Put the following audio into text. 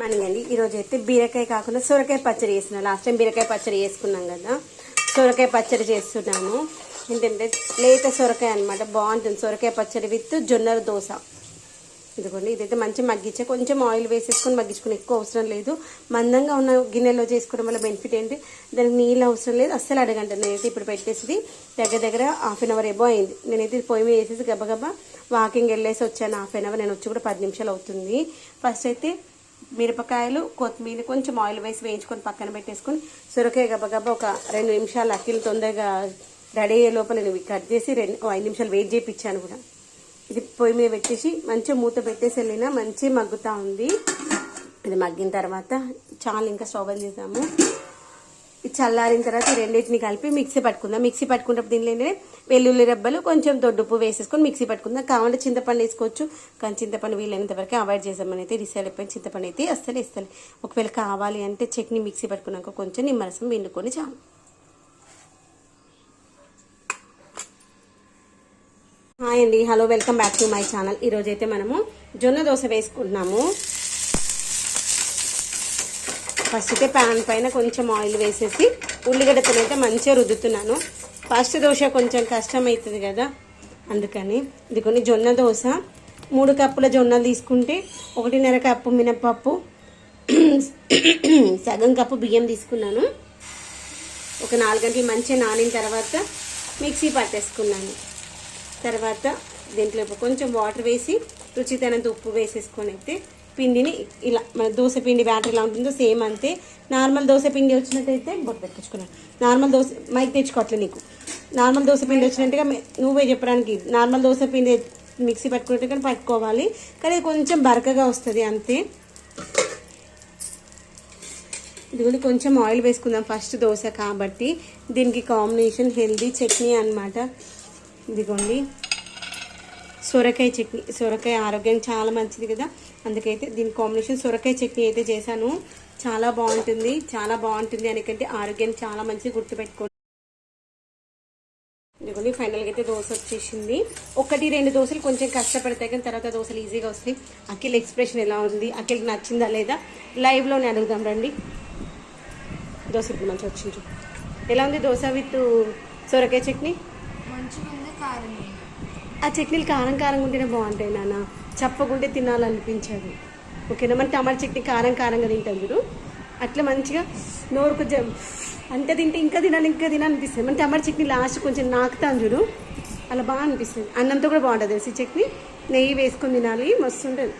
మనమండి ఈరోజు అయితే బీరకాయ కాకుండా సొరకాయ పచ్చడి చేస్తున్నాం. లాస్ట్ టైం బీరకాయ పచ్చడి చేసుకున్నాం కదా. సొరకాయ పచ్చడి చేస్తున్నాను ఏంటంటే లేత సొరకాయ అనమాట బాగుంటుంది. సొరకాయ పచ్చడి విత్ జొన్నర దోశ. ఇదిగోండి ఇదైతే మంచి మగ్గించే. కొంచెం ఆయిల్ వేసేసుకొని మగ్గించుకుని ఎక్కువ అవసరం లేదు. మందంగా ఉన్న గిన్నెలో చేసుకోవడం వల్ల బెనిఫిట్ ఏంటి? దానికి నీళ్ళు అవసరం లేదు. అస్సలు అడగంట నేనైతే ఇప్పుడు పెట్టేసి దగ్గర దగ్గర హాఫ్ అన్ అవర్ ఏబో అయింది. నేనైతే పొయ్యి మీద వేసేసి గబగబా వాకింగ్ వెళ్ళేసి వచ్చాను. Half an hour. నేను వచ్చి కూడా పది నిమిషాలు అవుతుంది. ఫస్ట్ అయితే మిరపకాయలు కొత్తిమీర కొంచెం ఆయిల్ వేసి వేయించుకొని పక్కన పెట్టేసుకొని సొరకాయ గబగబా ఒక రెండు నిమిషాలు అక్కిలు తొందరగా రెడీ అయ్యే లోపల నేను కట్ చేసి రెండు ఐదు నిమిషాలు వెయిట్ చేయించాను కూడా. ఇది పొయ్యి మీద పెట్టేసి మంచిగా మూత పెట్టేసి వెళ్ళినా మంచిగా మగ్గుతా ఉంది. ఇది మగ్గిన తర్వాత చాలా ఇంకా స్టవ్ బంద్ చేసాము చల్లారిన తర్వాత రెండింటిని కలిపి మిక్సీ పట్టుకుందాం. మిక్సీ పట్టుకున్నప్పుడు దీనిలోనే వెల్లుల్లి రెబ్బలు కొంచెం దొడ్డుప్పు వేసేసుకొని మిక్సీ పట్టుకుందాం. కావాలంటే చింతపండు వేసుకోవచ్చు. కానీ చింతపండు వీలైనంత వరకు అవాయిడ్ చేసామని అయితే డిసైడ్ అయిపోయింది. చింతపండు అయితే అస్సలు ఇస్తాను ఒకవేళ కావాలి అంటే చట్నీ మిక్సీ పట్టుకున్నాక కొంచెం నిమ్మరసం పిండుకొని చాలు. హాయ్ అండి. Hello welcome back to my channel. ఈరోజైతే మనము జొన్న దోశ వేసుకుంటున్నాము. ఫస్ట్ అయితే ప్యాన్ పైన కొంచెం ఆయిల్ వేసేసి ఉల్లిగడ్డతోనైతే మంచిగా రుద్దుతున్నాను. ఫస్ట్ దోశ కొంచెం కష్టం అవుతుంది కదా అందుకని ఇది కొన్ని జొన్న దోశ. మూడు కప్పుల జొన్నలు తీసుకుంటే ఒకటిన్నర కప్పు మినపప్పు సగం కప్పు బియ్యం తీసుకున్నాను. ఒక నాలుగు గంటలు మంచిగా నానిన తర్వాత మిక్సీ పట్టేసుకున్నాను. తర్వాత దీంట్లో కొంచెం వాటర్ వేసి రుచితనంత ఉప్పు వేసేసుకొని అయితే పిండిని ఇలా మన దోశ పిండి బ్యాటర్ ఎలా ఉంటుందో సేమ్ అంతే. నార్మల్ దోశ పిండి వచ్చినట్టయితే బొట్టు పెట్టించుకున్నాను నార్మల్ దోశ మైక్ తెచ్చుకోవట్లే నీకు. నార్మల్ దోశ పిండి వచ్చినట్టుగా నువ్వే చెప్పడానికి. నార్మల్ దోశ పిండి మిక్సీ పట్టుకున్నట్టుగా పట్టుకోవాలి. కానీ కొంచెం బరకగా వస్తుంది అంతే. ఇదిగోండి కొంచెం ఆయిల్ వేసుకుందాం ఫస్ట్ దోశ కాబట్టి. దీనికి కాంబినేషన్ హెల్దీ చట్నీ అన్నమాట. ఇదిగోండి. సొరకాయ చట్నీ సొరకాయ ఆరోగ్యానికి చాలా మంచిది కదా. అందుకైతే దీని కాంబినేషన్ సొరకాయ చట్నీ అయితే చేశాను. చాలా బాగుంటుంది చాలా బాగుంటుంది ఎందుకంటే ఆరోగ్యానికి చాలా మంచిది గుర్తుపెట్టుకోండి ఇదిగోండి ఫైనల్గా అయితే దోశ వచ్చేసింది. ఒకటి రెండు దోశలు కొంచెం కష్టపడతాయి కానీ తర్వాత దోశలు ఈజీగా వస్తాయి. అఖిల్ ఎక్స్ప్రెషన్ ఎలా ఉంది? అఖిల్కి నచ్చిందా లేదా? లైవ్లోనే అడుగుదాం రండి. దోశ ఇప్పుడు మంచిగా వచ్చింది ఎలా ఉంది దోశ విత్ సొరకాయ చట్నీ? మంచిగుంది కారం ఆ చట్నీలు కారం కారంగా ఉంటేనే బాగుంటాయి నాన్న. చెప్పకుంటే తినాలనిపించదు. ఓకేనా? మన టమాటా చట్నీ కారం కారంగా తింటాం చూడు. అట్లా మంచిగా నోరు కొంచెం అంతే తింటే ఇంకా తినాలి ఇంకా తినాలనిపిస్తుంది. మన టమాటా చట్నీ లాస్ట్ కొంచెం నాకుతాను చూడు. అలా బాగా అనిపిస్తుంది. అన్నంతో కూడా బాగుంటుంది తెలిసి చట్నీ? నెయ్యి వేసుకొని తినాలి. మస్తు ఉంటుంది.